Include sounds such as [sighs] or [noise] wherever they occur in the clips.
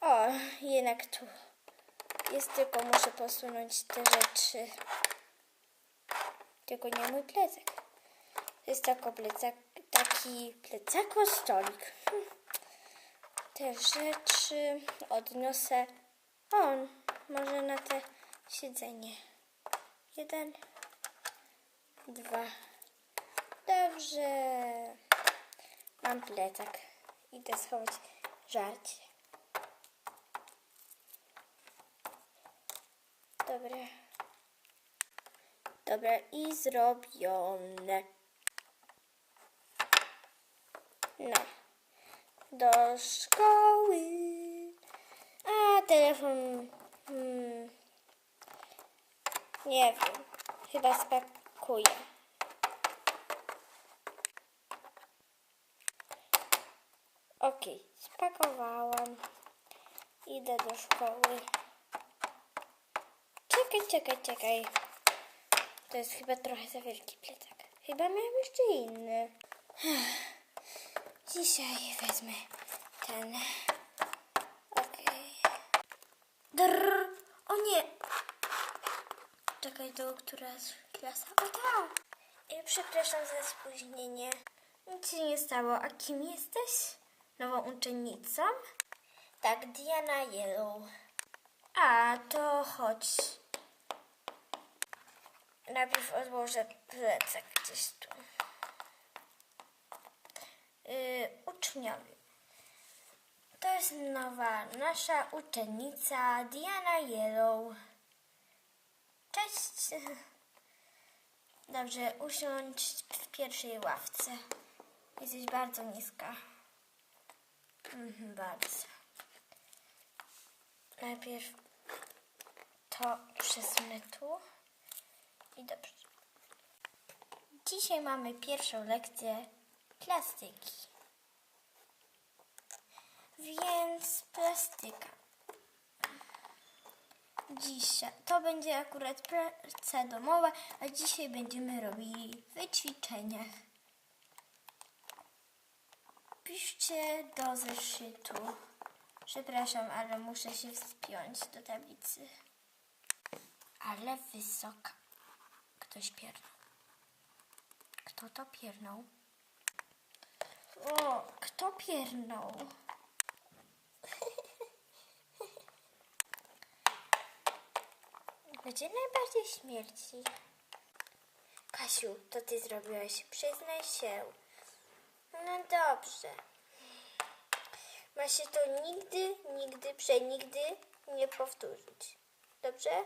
O, jednak tu jest, tylko muszę posunąć te rzeczy. Tylko nie mój plecak. To jest tylko plecak, taki plecako stolik. Hm. Te rzeczy odniosę. O, może na te siedzenie. Jeden, dwa. Dobrze. Mam plecak. Idę schować żarcie. Dobra. Dobra i zrobione. No. Do szkoły. A, telefon. Hmm. Nie wiem. Chyba spakuję. Okej, spakowałam. Idę do szkoły. Czekaj, czekaj, czekaj. To jest chyba trochę za wielki plecak. Chyba miałem jeszcze inny. [sighs] Dzisiaj wezmę ten. Okej. Drrr. O nie! Czekaj, to która jest klasa? O tak! Przepraszam za spóźnienie. Nic się nie stało. A kim jesteś? Nową uczennicą? Tak, Diana Yellow. A, to chodź. Najpierw odłożę plecak gdzieś tu. Yy, uczniowie. To jest nowa nasza uczennica Diana Yellow. Cześć. Dobrze, usiądź w pierwszej ławce. Jesteś bardzo niska. Mhm, bardzo. Najpierw to przesunę tu. I dobrze. Dzisiaj mamy pierwszą lekcję plastyki. Więc plastyka. Dzisiaj to będzie akurat praca domowa, a dzisiaj będziemy robili wyćwiczenia. Piszcie do zeszytu. Przepraszam, ale muszę się wspiąć do tablicy. Ale wysoka. Ktoś piernął. Kto to piernął? O, kto piernął? [laughs] Gdzie najbardziej śmierci? Kasiu, to ty zrobiłaś. Przyznaj się. No dobrze. Ma się to nigdy, nigdy, przenigdy nie powtórzyć. Dobrze?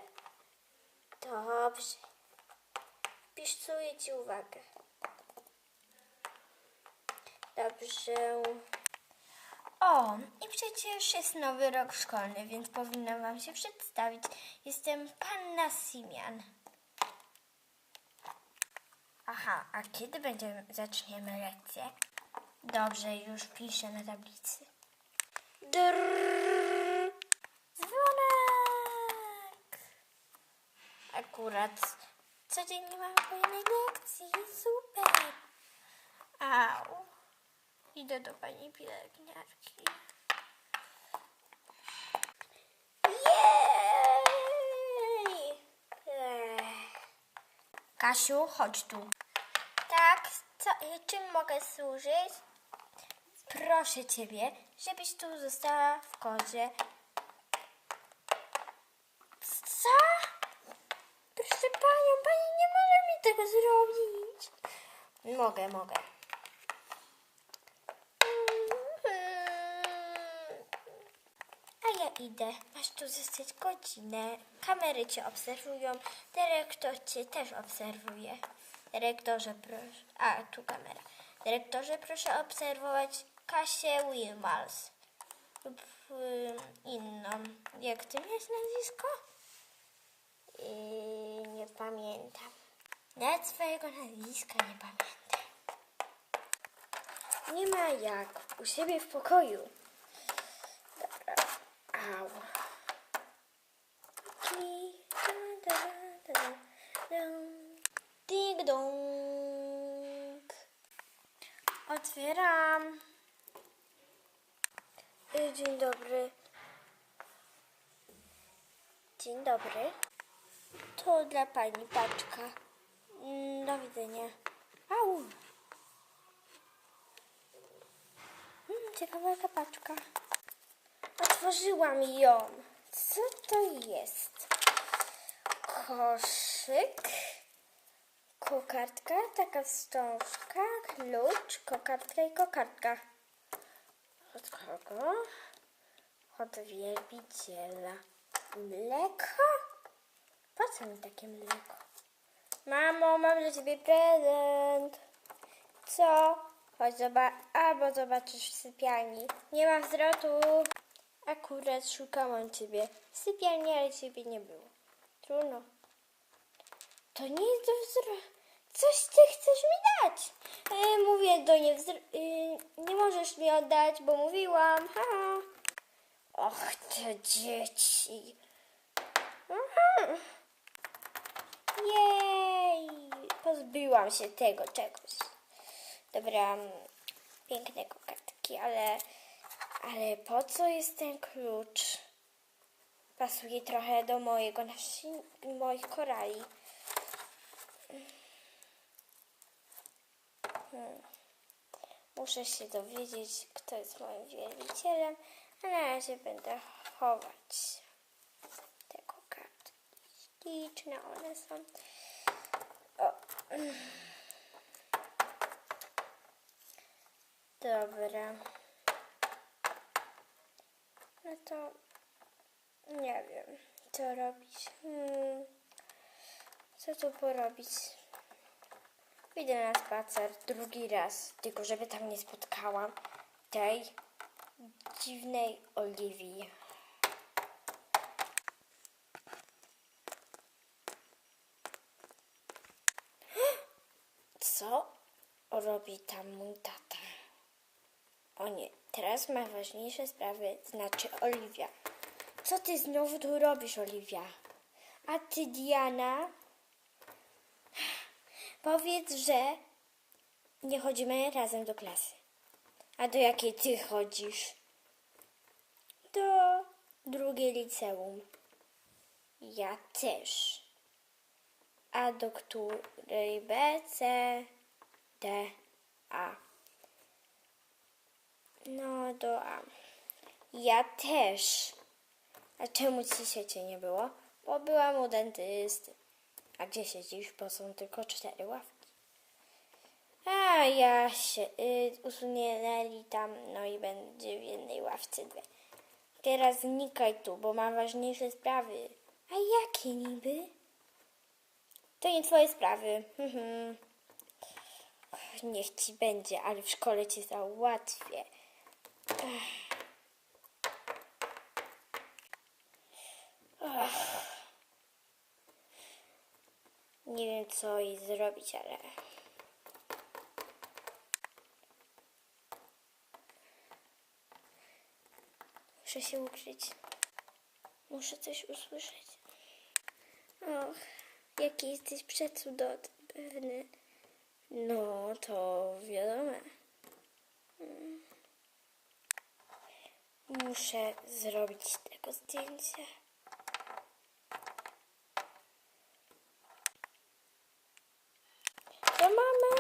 Dobrze. Wpisuję ci uwagę. Dobrze. O, i przecież jest nowy rok szkolny, więc powinna Wam się przedstawić. Jestem Panna Simian. Aha, a kiedy będziemy, zaczniemy lekcję? Dobrze, już piszę na tablicy. Drrrr. Dzwonek! Akurat codziennie mam kolejne lekcji. Super! Au. Idę do pani pielęgniarki. Jej! Kasiu, chodź tu. Tak, co, czym mogę służyć? Proszę ciebie, żebyś tu została w kodzie. Co? Proszę panią, pani nie może mi tego zrobić. Mogę, mogę. A ja idę. Masz tu zostać godzinę. Kamery cię obserwują. Dyrektor cię też obserwuje. Dyrektorze, proszę. A, tu kamera. Dyrektorze, proszę obserwować Kasię Wilmals. Lub y, inną. Jak ty miałeś nazwisko? Yy, nie pamiętam. Nawet swojego nazwiska nie pamiętam. Nie ma jak. U siebie w pokoju. Dobra. Au. Ding dong. Otwieram. Y, Dzień dobry. Dzień dobry. To dla pani paczka. Mm, Do widzenia. Au. Ciekawa jaka paczka. Otworzyłam ją. Co to jest? Koszyk. Kokardka, taka wstążka, klucz, kokardka i kokardka. Od kogo? Od wielbiciela. Mleko? Po co mi takie mleko? Mamo, mam dla ciebie prezent. Co? Chodź zobacz, albo zobaczysz w sypialni. Nie ma wzrotu. Akurat szukałam ciebie w sypialni, ale ciebie nie było. Trudno. To nie jest do wzrostu. Coś ty chcesz mi dać. E, mówię do nie wzr- y, Nie możesz mi oddać, bo mówiłam. Ha. Och, te dzieci. Jej, pozbyłam się tego czegoś. Dobra, mm, piękne kokardki, ale, ale po co jest ten klucz? Pasuje trochę do mojego nasi- moich korali. Hmm. Muszę się dowiedzieć, kto jest moim wielbicielem, a na razie będę chować te kokardki. Śliczne one są. O. Dobra. No to nie wiem, co robić. Hmm. Co tu porobić? Idę na spacer drugi raz, tylko żeby tam nie spotkałam tej dziwnej Oliwii. [gasps] Co robi tam mój tata? O nie, teraz ma ważniejsze sprawy, znaczy Oliwia. Co ty znowu tu robisz, Oliwia? A ty, Diana? Powiedz, że nie chodzimy razem do klasy. A do jakiej ty chodzisz? Do drugiej liceum. Ja też. A do której B, C, D, A. No, do A. Ja też. A czemu dzisiaj cię nie było? Bo byłam u dentysty. A gdzie siedzisz? Bo są tylko cztery ławki. A ja się y, tam, no i będzie w jednej ławce dwie. Teraz znikaj tu, bo mam ważniejsze sprawy. A jakie niby? To nie twoje sprawy. Mhm. Niech ci będzie, ale w szkole cię załatwię. Nie wiem, co jej zrobić, ale... Muszę się ukryć. Muszę coś usłyszeć. Och, jaki jesteś przecudowny. No, to wiadomo. Muszę zrobić tego zdjęcia. Do mamy!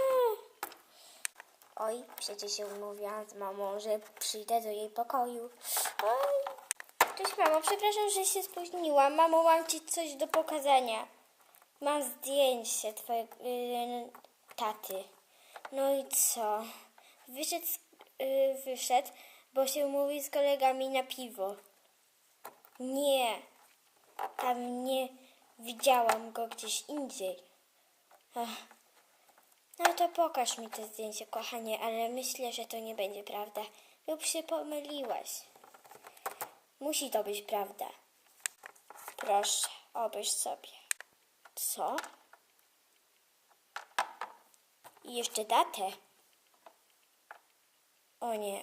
Oj, przecież się umówiłam z mamą, że przyjdę do jej pokoju. Oj. Cześć mamo, przepraszam, że się spóźniłam. Mamo, mam ci coś do pokazania. Mam zdjęcie twojego yy, taty. No i co? Wyszedł, yy, wyszedł, bo się umówił z kolegami na piwo. Nie, tam nie widziałam go gdzieś indziej. Ach. No to pokaż mi to zdjęcie, kochanie, ale myślę, że to nie będzie prawda. Lub się pomyliłaś. Musi to być prawda. Proszę, obejrz sobie. Co? I jeszcze datę. O nie.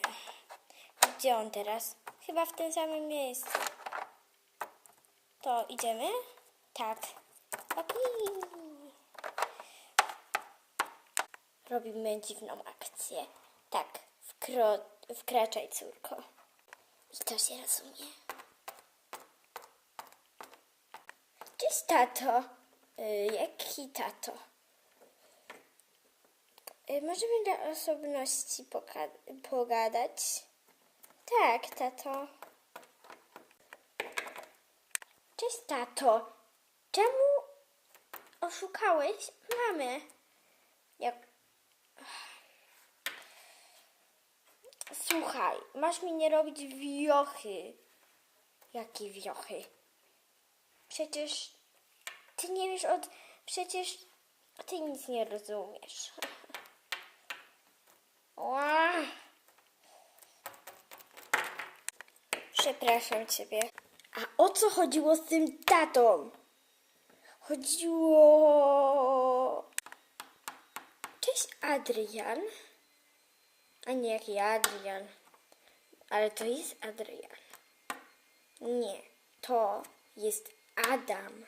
Gdzie on teraz? Chyba w tym samym miejscu. To idziemy? Tak. Okej. Robimy dziwną akcję. Tak, wkro, wkraczaj, córko. I to się rozumie. Cześć, tato. Y, jaki tato? Y, możemy dla osobności pogadać? Tak, tato. Cześć, tato. Czemu oszukałeś mamę? Jak... Słuchaj, masz mi nie robić wiochy. Jakie wiochy? Przecież ty nie wiesz od... Przecież ty nic nie rozumiesz. [laughs] Ła. Przepraszam ciebie. A o co chodziło z tym tatą? Chodziło... Cześć Adrian. A nie jaki Adrian. Ale to jest Adrian. Nie, to jest Adam.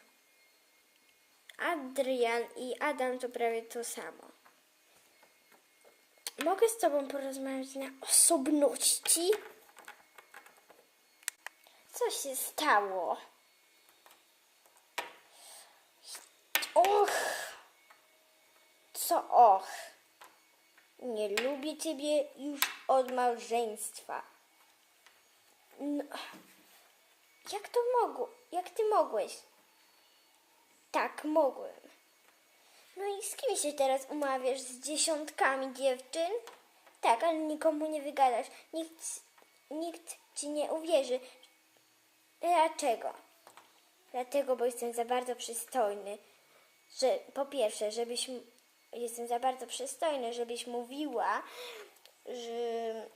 Adrian i Adam to prawie to samo. Mogę z tobą porozmawiać na osobności? Co się stało? Och! Co och? Nie lubię ciebie już od małżeństwa. No, jak to mogło? Jak ty mogłeś? Tak, mogłem. No i z kim się teraz umawiasz? Z dziesiątkami dziewczyn? Tak, ale nikomu nie wygadasz. Nikt, nikt ci nie uwierzy. Dlaczego? Dlatego, bo jestem za bardzo przystojny. Że po pierwsze, żebyś. Jestem za bardzo przystojny, żebyś mówiła, że,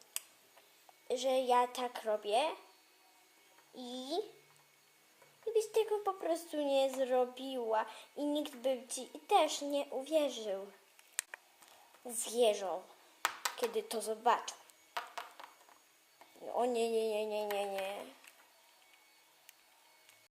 że ja tak robię i i byś tego po prostu nie zrobiła i nikt by ci też nie uwierzył. Zwierzą, kiedy to zobaczą. O nie, nie, nie, nie,